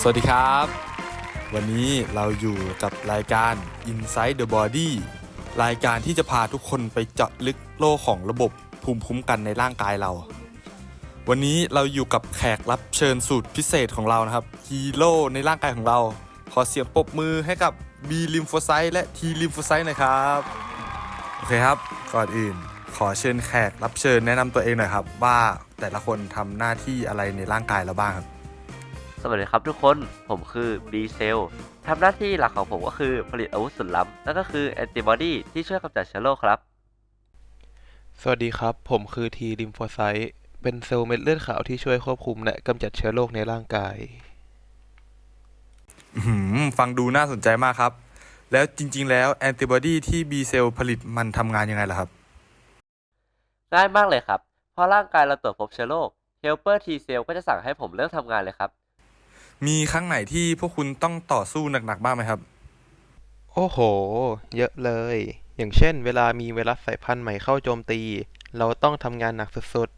สวัสดีครับ วันนี้เราอยู่กับรายการ Inside the Body รายการที่จะพาทุกคนไปเจาะลึกโลกของระบบภูมิคุ้มกันในร่างกายเรา วันนี้เราอยู่กับแขกรับเชิญสูตรพิเศษของเรานะครับฮีโร่ในร่างกายของเรา ขอเสียงปรบมือให้กับ B ลิมโฟไซต์และ T ลิมโฟไซต์หน่อยครับโอเคครับก่อนอื่น ขอเชิญแขกรับเชิญแนะนำตัวเองหน่อยครับ ว่าแต่ละคนทำหน้าที่อะไรในร่างกายเราบ้างครับ สวัสดีครับทุกคนผมคือ B Cell ทำหน้าที่หลักของผมก็คือผลิตอาวุธสุดล้ำนั่นก็คือแอนติบอดีที่ช่วยกำจัดเชื้อโรคครับ สวัสดีครับ ผมคือ T ลิมโฟไซต์เป็นเซลล์เม็ดเลือดขาวที่ช่วยควบคุมและกำจัดเชื้อโรคในร่างกาย อื้อหือฟังดูน่าสนใจมากครับ แล้วจริง ๆ แล้วแอนติบอดีที่ B เซลผลิตมันทำงานยังไงล่ะครับ ง่ายมากเลยครับ พอร่างกายเราตรวจพบเชื้อโรค Helper T Cell ก็จะสั่งให้ผมเริ่มทำงานเลยครับ มีครั้งไหนที่พวกคุณต้องต่อสู้หนักๆบ้างไหมครับ โอ้โห เยอะเลย อย่างเช่น เวลามีไวรัสสายพันธุ์ใหม่เข้าโจมตี เราต้องทำงานหนักสุด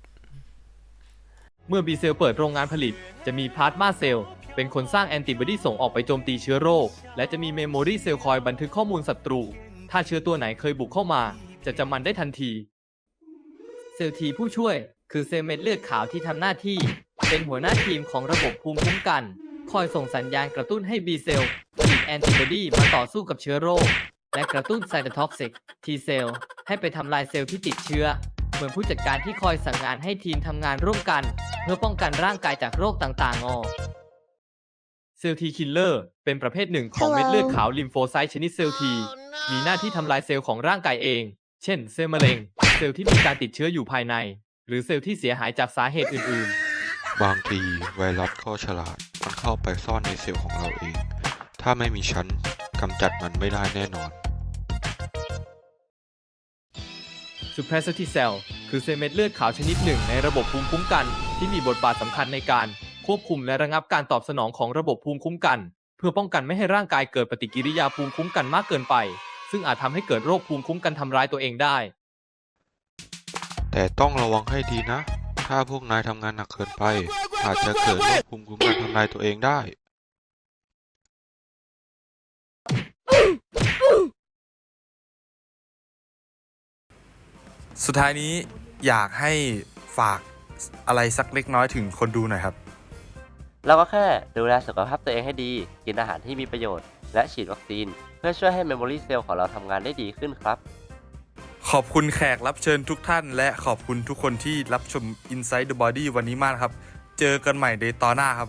เมื่อ B เซลเปิดโรงงานผลิต จะมีพลาสมาเซลล์เป็นคนสร้างแอนติบอดีส่งออกไปโจมตีเชื้อโรค และจะมีเมมโมรีเซลล์คอยบันทึกข้อมูลศัตรู ถ้าเชื้อตัวไหนเคยบุกเข้ามา จะจำมันได้ทันที เซลล์ทีผู้ช่วย คือเซลล์เม็ดเลือดขาวที่ทำหน้าที่ เป็นหัวหน้าทีมของระบบภูมิคุ้มกัน คอยส่งสัญญาณกระตุ้นให้ B เซลผลิตแอนติบอดีมาต่อสู้กับเชื้อโรค และกระตุ้นไซโตท็อกซิก T เซลให้ไปทำลายเซลล์ที่ติดเชื้อ เหมือนผู้จัดการที่คอยสั่งงานให้ทีมทำงานร่วมกัน เพื่อป้องกันร่างกายจากโรคต่างๆออกเซลล์ทีคิลเลอร์เป็นประเภทหนึ่งของ Hello เม็ดเลือดขาวลิมโฟไซต์ชนิดเซลล์ทีมีหน้าที่ทำลายเซลล์ของร่างกายเอง เช่น เซลล์มะเร็ง เซลล์ที่มีการติดเชื้ออยู่ภายใน หรือเซลล์ที่เสียหายจากสาเหตุอื่นบางทีไวรัสก็ฉลาด มันเข้าไปซ่อนในเซลล์ของเราเอง ถ้าไม่มีชั้นกำจัดมันไม่ได้แน่นอนๆ suppressor cell คือเซลล์เม็ดเลือดขาวชนิดหนึ่งในระบบภูมิคุ้มกัน ที่มีบทบาทสำคัญในการควบคุมและระงับการตอบสนองของระบบภูมิคุ้มกัน เพื่อป้องกันไม่ให้ร่างกายเกิดปฏิกิริยาภูมิคุ้มกันมากเกินไป ซึ่งอาจทำให้เกิดโรคภูมิคุ้มกันทำร้ายตัวเองได้ แต่ต้องระวังให้ดีนะ ถ้าพวกนายทำงานหนักเกินไป อาจจะเกิดโรคภูมิคุ้มกันทำลายตัวเองได้สุดท้ายนี้อยากให้ฝากอะไรสักเล็กน้อยถึงคนดูหน่อยครับ เราก็แค่ดูแลสุขภาพตัวเองให้ดี กินอาหารที่มีประโยชน์ และฉีดวัคซีน เพื่อช่วยให้เมมโมรีเซลล์ของเราทำงานได้ดีขึ้นครับ ขอบคุณแขกรับเชิญทุกท่าน และขอบคุณทุกคนที่รับชม Inside the Body วันนี้มากนะครับ เจอกันใหม่ในตอนหน้าครับ